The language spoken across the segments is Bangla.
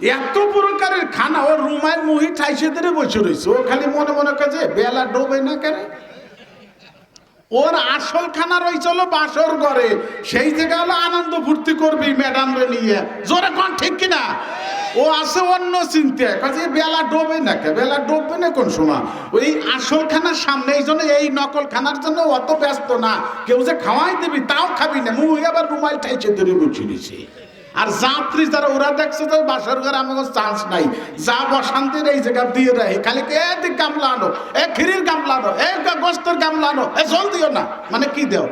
এত প্রকারের খানা, ও রুমায় মুহি ঠাইসে ধরে বসে রয়েছে। ও খালি মনে মনে কাজে বেলা ডোবে না কেন? ওর আসল খানা রয়েছিল বাসর ঘরে। সেই জায়গা হলো আনন্দ ফুর্তি করবি ম্যাডাম রে নিয়ে। জোরে কোন ঠিক কিনা? ও আছে অন্য চিন্তা। কাজে বেলা ডোবে না কে বেলা ডোববে না কোন সময়? ওই আসল খানার সামনে এই জন্য এই নকল খানার জন্য অত ব্যস্ত না। কেউ যে খাওয়াই দিবি, তাও খাবি না। মুই আবার রুমাল ঠাইছে ধরে বসে দিছি আর যাত্রী যারা ওরা দেখছে তো বাসর ঘরে আমাকে চান্স নাই। যা বসান্তির এই জায়গা দিয়ে রাখি খালি কে দিক গামলা আনো? এ খিরির গামলা আনো? এ গোস্তের গামলা আনো? এ জল দিও না। মানে কি দেও?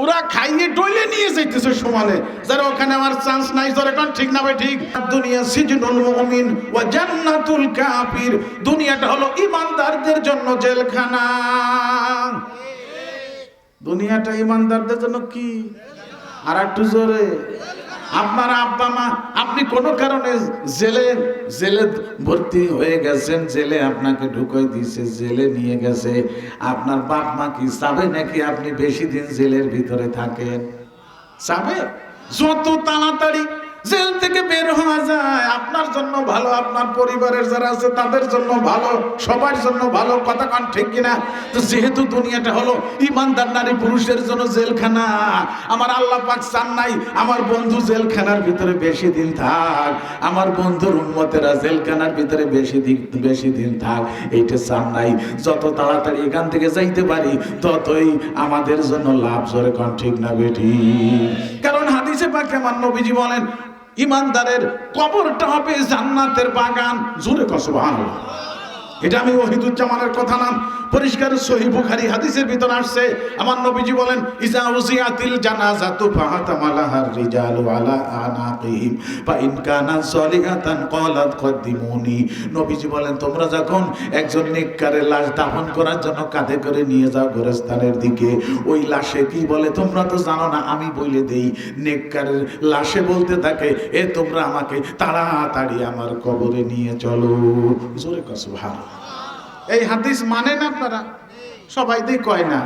ওরা খাইয়ে ডইলে নিয়ে যাইতেছে সমানে যারা ওখানে আমার চান্স নাই, যারা এখন ঠিক না ভাই, ঠিক। দুনিয়া সিজনুল মুমিন ওয়া জান্নাতুল কাফির। দুনিয়াটা হলো ইমানদারদের জন্য জেলখানা। দুনিয়াটা ইমানদারদের জন্য কি? আর একটু জোরে। আপনার আব্বা মা, আপনি কোনো কারণে জেলে জেলে ভর্তি হয়ে গেছেন, জেলে আপনাকে ঢুকাই দিয়েছে, জেলে নিয়ে গেছে। আপনার বাপ মা কি চাবে নাকি আপনি বেশি দিন জেলের ভিতরে থাকেন? চাবে যত তাড়াতাড়ি জেল থেকে বের হওয়া যায়। আপনার জন্য ভালো, আপনার পরিবারের যারা আছে, তাদের জন্য ভালো, সবার জন্য ভালো। কথা কান ঠিক কিনা? তো যেহেতু দুনিয়াটা হলো ইমানদার নারী পুরুষের জন্য জেলখানা, আমার আল্লাহ পাক চান নাই আমার বন্ধু জেলখানার ভিতরে বেশি দিন থাক, আমার বন্ধুর উন্মতেরা জেলখানার ভিতরে বেশি দিন বেশি দিন থাক, এইটা চান নাই। যত তাড়াতাড়ি এখান থেকে যাইতে পারি, ততই আমাদের জন্য লাভ, জোরে কন ঠিক না বেঠি? কারণ হাদিসে পাকে আমার নবীজি বলেন ইমানদারের কবরটা হবে জান্নাতের বাগান। জুড়ে কসবান এটা আমি ওহিদুজ্জামানের কথা নাম পরিষ্কার সহি বুখারি হাদিসের ভিতর আসছে। আমার নবীজি বলেন, ইজা উজিয়াতিল জানাজাতু ফাহাতামালাহার রিজালু আলা আনাকিহিম, ফা ইন কানা সলিহাতান ক্বালাত কদ্দিমুনি। নবীজি বলেন, তোমরা যখন একজন নেককারের লাশ দাফন করার জন্য কাঁধে করে নিয়ে যাও গোরস্থানের দিকে, ওই লাশে কি বলে তোমরা তো জানো না, আমি বলে দেই নেককারের লাশে বলতে থাকে, এ তোমরা আমাকে তাড়াতাড়ি আমার কবরে নিয়ে চলো। জোরে কসু ভালো এই হাদিস মানেন আপনারা? সবাই কয় না।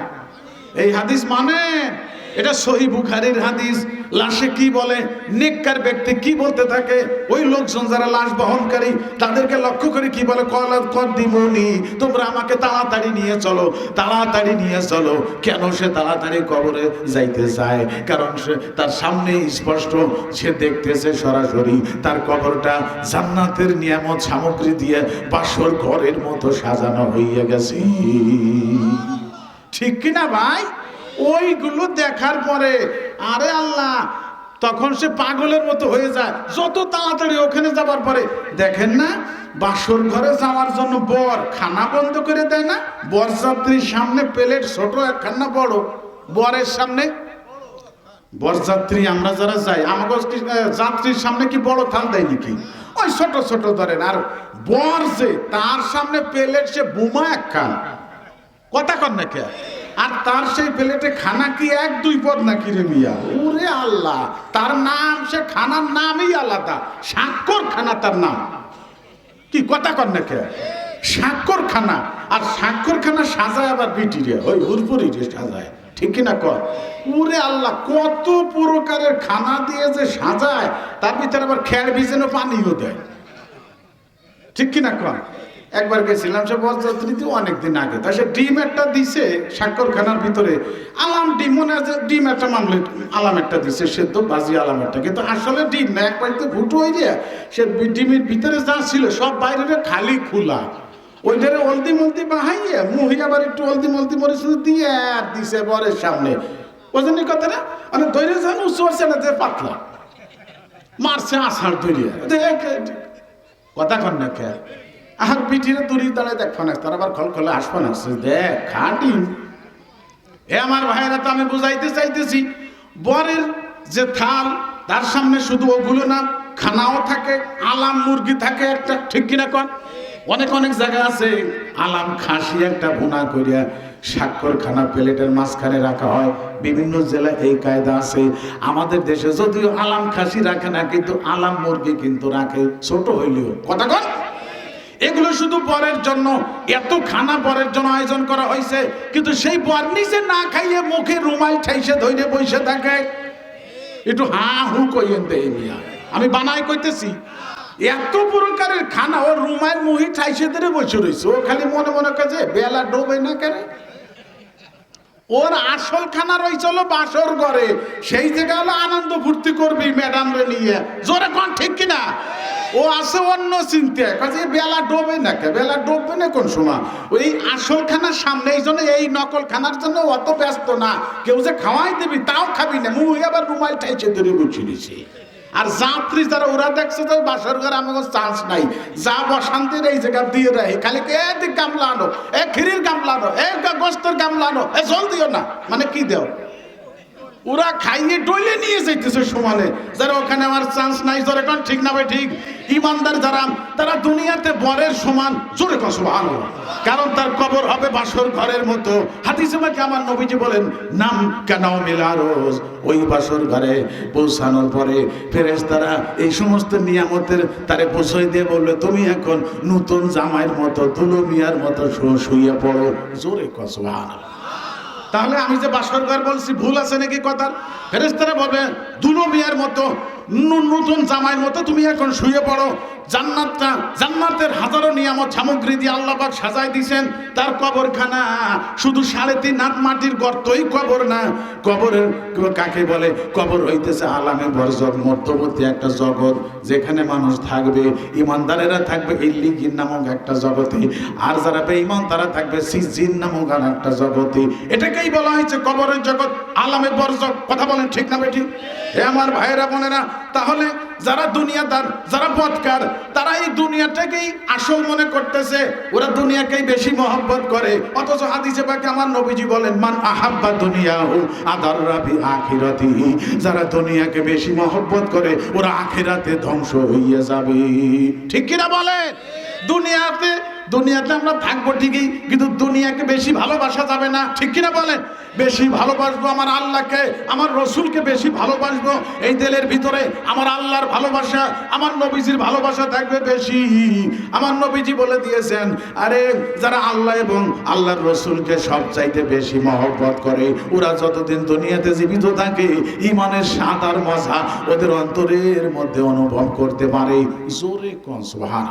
এই হাদিস মানেন এটা সহি বুখারির হাদিস। লাশে কি বলে? নেককার ব্যক্তি কি বলতে থাকে? ওই লোকজন যারা লাশ বহনকারী, তাদেরকে লক্ষ্য করে কি বলে? কলাদ কদ্দিমনি, তোমরা আমাকে তাড়াতাড়ি নিয়ে চলো, তাড়াতাড়ি নিয়ে চলো। কেন সে তাড়াতাড়ি কবরে যাইতে চায়? কারণ সে তার সামনে স্পষ্ট, সে দেখতেছে সরাসরি তার কবরটা জান্নাতের নিয়ামত সামগ্রী দিয়ে বাসর ঘরের মতো সাজানো হইয়া গেছে। ঠিক কিনা ভাই? ওইগুলো দেখার পরে, আরে আল্লাহ, তখন সে পাগলের মতো হয়ে যায়। যত তাড়াতাড়ি ওখানে যাবার পরে, দেখেন না, বাসর ঘরে যাওয়ার জন্য বর খানা বন্ধ করে দেয় না? বরযাত্রীর সামনে প্লেট ছোট, একখান বড়। বরের সামনে? বরযাত্রী আমরা যারা যাই, আমাকে যাত্রীর সামনে কি বড় থাল দেয় নাকি? ওই ছোট ছোট ধরেন। আর বর যে, তার সামনে প্লেট সে বোমা এক খান কথা কর না কে? আর তার সেই প্লেটে খানা কি এক, দুই পদ নাকি রে মিয়া? ওরে আল্লাহ, তার নাম, সে খানার নামই আলাদা। স্বাক্ষর খানা তার নাম। কি কথা কর না কে স্বাক্ষর খানা। আর স্বাক্ষর খানা সাজায় আবার বিটি রে, ওই হুরপুরি রে সাজায়। ঠিক কিনা কর উরে আল্লাহ, কত প্রকারের খানা দিয়ে যে সাজায়, তার ভিতরে আবার খেয়ার ভিজেনো পানিও দেয়। ঠিক কিনা কর একবার গেছিলাম, সে বরযাত্রীতে অনেকদিন আগে। তা সে ডিম একটা দিছে সাক্ষরখানার ভিতরে। আলাম ডিম, মনে আছে ডিম একটা মামলে আলাম একটা দিছে, সে তো বাজি আলাম একটা। কিন্তু আসলে ডিম না, এক বাড়িতে ফুটো হয়ে যায় সে ডিমের ভিতরে যা ছিল সব বাইরে খালি খোলা। ওইটারে অলদি মলদি বাহাইয়ে মুহি আবার একটু অলদি মলদি শুধু দিয়ে আর দিছে বরের সামনে। ওই জন্য কথা না মানে ধৈর্য যান হচ্ছে না, যে পাতলা। মারছে আষাঢ় ধরিয়া কথা কন না আর পিঠিরে দড়ি দাঁড়ায় দেখ ফোন তার আবার খল খলে আসব না দেখ, খাটি। এ আমার ভাইয়েরা তো আমি বুঝাইতে চাইতেছি, বরের যে থাল, তার সামনে শুধু ওগুলো না, খানাও থাকে, আলাম মুরগি থাকে একটা, ঠিক কিনা কন? অনেক অনেক জায়গা আছে, আলাম খাসি একটা ভুনা করিয়া স্বাক্ষর খানা প্লেটের মাঝখানে রাখা হয়। বিভিন্ন জেলায় এই কায়দা আছে। আমাদের দেশে যদিও আলাম খাসি রাখে না, কিন্তু আলাম মুরগি কিন্তু রাখে, ছোট হইলেও। কথা কন? এগুলো শুধু বরের জন্য, এত খানা বরের জন্য আয়োজন করা হয়েছে, কিন্তু সেই বর নিজে না খাইয়ে মুখে রুমাল ঠাইসে ধরে বসে থাকে। একটু হা হু কইয়েন দেয় আমি বানাই কইতেছি, এত প্রকারের খানা, ও রুমায় মুহি ঠাইসে ধরে বসে রয়েছে ও খালি মনে মনে কাজে বেলা ডোবে না কেন? ওর আসল খানা রয়েছিল বাসর ঘরে, সেই জায়গা হলো আনন্দ ফুর্তি করবি ম্যাডাম রে নিয়ে। জোরে কোন, ঠিক কিনা? ও আছে অন্য চিন্তা কাজে বেলা ডোবে না কে? বেলা ডুববে না কোন সময়? ওই আসল খানার সামনে এই জন্য, এই নকল খানার জন্য অত ব্যস্ত না। কেউ যে খাওয়াই দিবি, তাও খাবি না। মুই আবার রুমাল ঠাইছে ধরে বসে নিছি আর যাত্রী যারা ওরা দেখছে যে বাসর ঘরে আমাকে চান্স নাই। যা বসান্তের এই জায়গা দিয়ে রাখি। খালি কে দিক গামলা আনো? এ খিরির গামলা আনো? এ গোস্তের গামলা আনো? এ জল দিও না। মানে কি দেও? ওরা খাইয়ে ডইলে নিয়ে যাইতেছে সমানে। যারা ওখানে আমার চান্স নাই জোরে কোন ঠিক না ভাই, ঠিক। ইমানদার যারা, তারা দুনিয়াতে বরের সমান। জোরে কোন সুবহান কারণ তার কবর হবে বাসর ঘরের মতো। হাদিসে মাকে আমার নবীজি বলেন, নাম কেন মিলারোজ ওই বাসর ঘরে পৌঁছানোর পরে ফেরেশতারা এই সমস্ত নিয়ামতের তারে পৌঁছাই দিয়ে বলল, তুমি এখন নতুন জামাইয়ের মতো দুলো মিয়ার মতো শুয়ে পড়ো। জোরে কোন সুবহান তাহলে আমি যে বাসর বলছি ভুল আছে নাকি কথার? ফেরেস্তারা বলবে দুনো মিয়ার মতো নতুন জামাইয়ের মতো তুমি এখন শুয়ে পড়ো। জান্নাতটা জান্নাতের হাজারো নিয়ামত সামগ্রী দিয়ে আল্লাহ পাক সাজাই দিছেন। তার কবরখানা শুধু সাড়ে তিন হাত মাটির গর্তই কবর না। কবরের কাকে বলে? কবর হইতেছে আলামে বরজগ মধ্যবর্তী একটা জগৎ যেখানে মানুষ থাকবে। ইমানদারেরা থাকবে ইল্লিগিন নামক একটা জগতে। আর যারা বেঈমান, তারা থাকবে সিজিন নামক আর একটা জগতে। এটাকেই বলা হয়েছে কবরের জগৎ, আলামে বরজগ কথা বলেন ঠিক না বেটি হে আমার ভাইয়েরা, বোনেরা তাহলে যারা দুনিয়াদার, যারা বদকার, তারা এই দুনিয়াটাকেই আসল মনে করতেছে, ওরা দুনিয়াকেই বেশি মহব্বত করে। অথচ হাদিসে পাকে আমার নবীজি বলেন, মান আহাব্বা দুনিয়া হু আদার রাবি আখিরাতি যারা দুনিয়াকে বেশি মহব্বত করে, ওরা আখিরাতে ধ্বংস হইয়া যাবে। ঠিক কিনা বলেন? দুনিয়াতে দুনিয়াতে আমরা থাকব ঠিকই, কিন্তু দুনিয়াকে বেশি ভালোবাসা যাবে না। ঠিক কিনা বলেন? বেশি ভালোবাসবো আমার আল্লাহকে, আমার রসুলকে বেশি ভালোবাসবো। এই দিলের ভিতরে আমার আল্লাহর ভালোবাসা, আমার নবীজির ভালোবাসা থাকবে বেশি। আমার নবীজি বলে দিয়েছেন, আরে যারা আল্লাহ এবং আল্লাহর রসুলকে সব চাইতে বেশি মহব্বত করে, ওরা যতদিন দুনিয়াতে জীবিত থাকে, ইমানের আর মজা ওদের অন্তরের মধ্যে অনুভব করতে পারে। জোরে কনসবাহান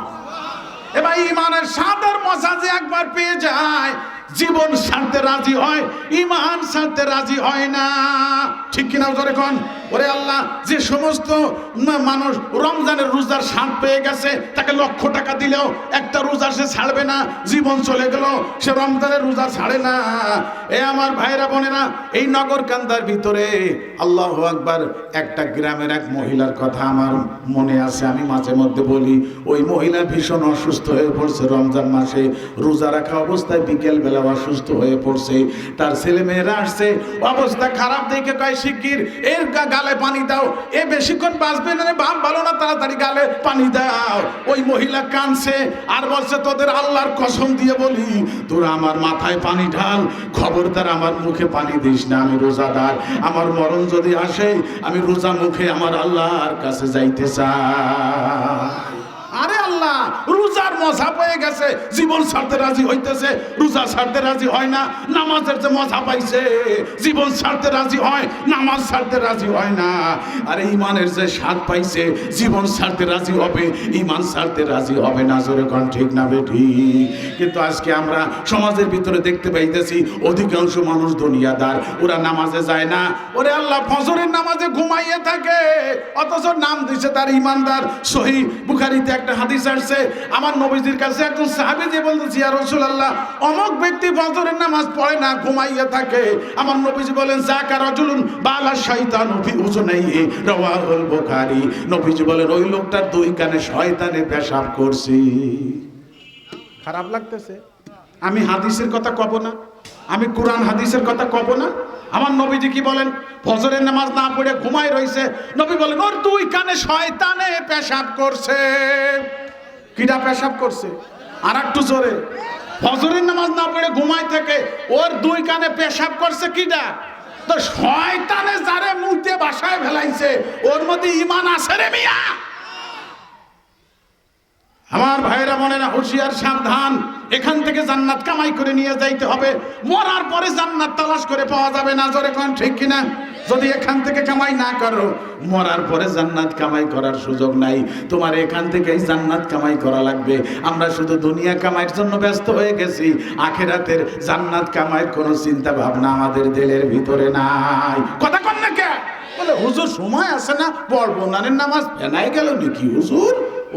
এবার ইমানের সাদের মজা যে একবার পেয়ে যায়, জীবন সারতে রাজি হয়, ইমান সারতে রাজি হয় না। ঠিক কিনা জোরে কোন? ওরে আল্লাহ, যে সমস্ত মানুষ রমজানের রোজার স্বাদ পেয়ে গেছে, তাকে লক্ষ টাকা দিলেও একটা রোজা সে ছাড়বে না, জীবন চলে গেল, সে রমজানের রোজা ছাড়ে না। এ আমার ভাইরা বোনেরা, এই নগর কান্দার ভিতরে আল্লাহ আকবার একটা গ্রামের এক মহিলার কথা আমার মনে আছে, আমি মাঝে মধ্যে বলি, ওই মহিলা ভীষণ অসুস্থ হয়ে পড়ছে, রমজান মাসে রোজা রাখা অবস্থায় বিকেল বেলা অসুস্থ হয়ে পড়ছে, তার ছেলে মেয়েরা আসছে, অবস্থা খারাপ দেখে কয়, শিগগির, এর গা- গালে পানি দাও। এ বেশিক্ষণ বাঁচবে না বাম, ভালো না, তাড়াতাড়ি গালে পানি দাও। ওই মহিলা কানছে আর বলছে, তোদের আল্লাহর কসম দিয়ে বলি, তোরা আমার মাথায় পানি ঢাল, খবরদার আমার মুখে পানি দিস না, আমি রোজাদার। আমার মরণ যদি আসে, আমি রোজা মুখে আমার আল্লাহর কাছে যাইতে চাই। আল্লাহ রোজার মজা পেয়ে গেছে, জীবন ছাড়তে রাজি হইতেছে, রোজা ছাড়তে রাজি হয় না, নামাজের যে মজা পাইছে, জীবন ছাড়তে রাজি হয়, নামাজ ছাড়তে রাজি হয় না। আরে ইমানের যে স্বাদ পাইছে, জীবন ছাড়তে রাজি হবে, ইমান ছাড়তে রাজি হবে না, জোরে কোন ঠিক না বেঠি কিন্তু আজকে আমরা সমাজের ভিতরে দেখতে পাইতেছি, অধিকাংশ মানুষ দুনিয়াদার, ওরা নামাজে যায় না। ওরে আল্লাহ, ফজরের নামাজে ঘুমাইয়ে থাকে, অথচ নাম দিছে তার ইমানদার। সহি বুখারিতে একটা হাদিস আসছে, আমার নবীজির কাছে একজন সাহাবী যে বলতেছি আর রাসূলুল্লাহ, অমুক ব্যক্তি নামাজ পড়ে না, ঘুমাইয়ে থাকে। আমার নবীজি বলেন বালা নবীজি বলেন, ওই লোকটার দুই কানে শয়তানে পেশাব করছে। খারাপ লাগতেছে। আমি হাদিসের কথা কব না। আমি কোরআন হাদিসের কথা কব না। আমার নবীজি কি বলেন, ফজরের নামাজ না পড়ে ঘুমায় রইছে। নবী বলেন, ওর দুই কানে শয়তানে পেশাব করছে। কিটা পেশাব করছে? আর একটু জোরে। ফজরের নামাজ না পড়ে ঘুমায় থেকে ওর দুই কানে পেশাব করছে কিটা তো শয়তানে যারে মুখতে বাসায় ফেলাইছে, ওর মধ্যে ইমান আছে রে মিয়া। আমার ভাইরা মনেরা হুঁশিয়ার, সাবধান। এখান থেকে জান্নাত কামাই করে নিয়ে যাইতে হবে। মরার পরে জান্নাত তালাশ করে পাওয়া যাবে না। জোরে কোন, ঠিক কিনা? যদি এখান থেকে কামাই না করো, মরার পরে জান্নাত কামাই করার সুযোগ নাই। তোমার এখান থেকেই জান্নাত কামাই করা লাগবে। আমরা শুধু দুনিয়া কামাইয়ের জন্য ব্যস্ত হয়ে গেছি। আখেরাতের জান্নাত কামাইয়ের কোনো চিন্তা ভাবনা আমাদের দিলের ভিতরে নাই। কথা কন না কে? বলে, হুজুর সময় আছে না বরবনানের নামাজ ফেনাই গেল নাকি হুজুর?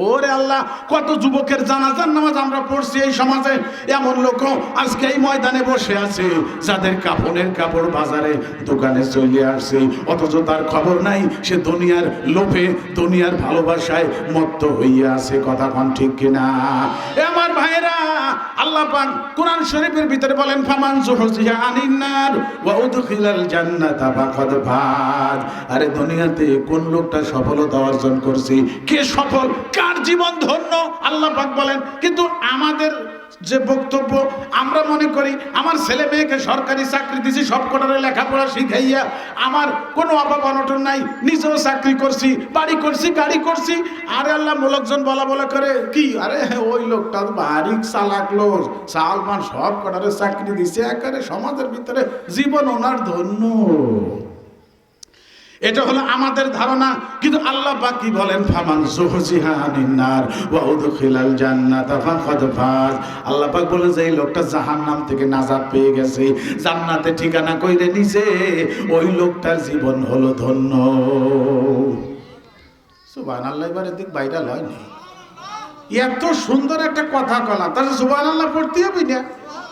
ওরে আল্লাহ, কত যুবকের জানাজার নামাজ আমরা পড়ছি এই সমাজে। এমন লোক আজকে এই ময়দানে বসে আছে, যাদের কাপড়ের কাপড় বাজারে দোকানে চলে আসছে, অথচ তার খবর নাই, সে দুনিয়ার লোভে, দুনিয়ার ভালোবাসায় মত্ত হইয়া আছে, কথা কন ঠিক কিনা? আল্লাহ পাক কোরআন শরীফের ভিতরে বলেন, ফামান জুহজিয়া আনিন নার ওয়া উদখিলাল জান্নাতা ফাকাদ ফাজ আরে দুনিয়াতে কোন লোকটা সফলতা অর্জন করছে? কে সফল? কার জীবন ধন্য? আল্লাহ পাক বলেন, কিন্তু আমাদের যে বক্তব্য আমরা মনে করি, আমার ছেলে মেয়েকে সরকারি চাকরি দিছি সব কটারে লেখাপড়া শিখাইয়া আমার কোনো অভাব অনটন নাই, নিজেও চাকরি করছি, বাড়ি করছি, গাড়ি করছি। আরে আল্লাহ লোকজন বলা বলা করে, কি? আরে ওই লোকটা বাড়ি চালাক লোক সালমান সব কটারে চাকরি দিছে, একেবারে সমাজের ভিতরে জীবন ওনার ধন্য। এটা হলো আমাদের ধারণা। কিন্তু আল্লাহ পাক কি বলেন? ফামান জুহজিহা আনিন নার ওয়া উদখিলাল জান্নাতা ফাকাদ ফাজ। আল্লাহ পাক বলে যে, এই লোকটা জাহান্নাম থেকে নাজাত পেয়ে গেছে। জান্নাতে ঠিকানা কইরে নিছে। ওই লোকটার জীবন হলো ধন্য। সুবহানাল্লাহ, এবারে দিক ভাইরাল হয়নি এত সুন্দর একটা কথা কলা। তাহলে সুবান আল্লাহ পড়তে হবে না?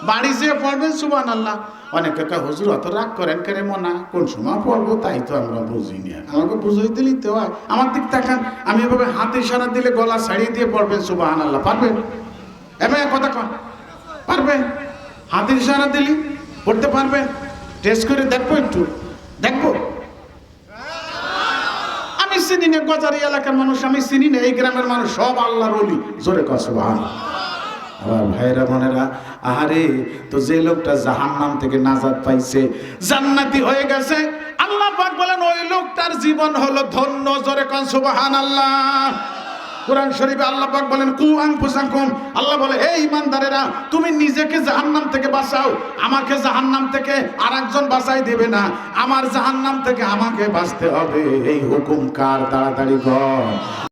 বাড়ি যেয়ে পড়বেন সুবান আল্লাহ অনেকে কা হুজুর, অত রাগ করেন কেন মনা? কোন সময় পড়ব? তাই তো আমরা বুঝি না আমাকে বুঝাই দিলি তো আমার দিক তাকান, আমি এভাবে হাতে ইশারা দিলে গলা ছাড়িয়ে দিয়ে পড়বেন সুবান আল্লাহ পারবেন এমন কথা কন। পারবেন? হাতের ইশারা দিলি, পড়তে পারবেন? টেস্ট করে দেখব একটু। দেখব? আমি চিনি না, গজারি এলাকার মানুষ, আমি চিনি না, এই গ্রামের মানুষ সব আল্লাহর অলি জোরে কসবান আমার ভাইরা বোনেরা, আহারে, তো যে লোকটা জাহান্নাম থেকে নাজাদ পাইছে, জান্নাতি হয়ে গেছে। আল্লাহ পাক বলেন, ওই লোকটার জীবন হলো ধন্য, জোরে কন সুবহানাল্লাহ। কোরআন শরীফে আল্লাহ পাক বলেন, কু আনফুসাকুম। আল্লাহ বলে, হে ইমানদারেরা তুমি নিজেকে জাহান্নাম থেকে বাঁচাও। আমাকে জাহান্নাম থেকে আরেকজন বাঁচাই দেবে না। আমার জাহান্নাম থেকে আমাকে বাঁচতে হবে। এই হুকুম কার? তাড়াতাড়ি কর।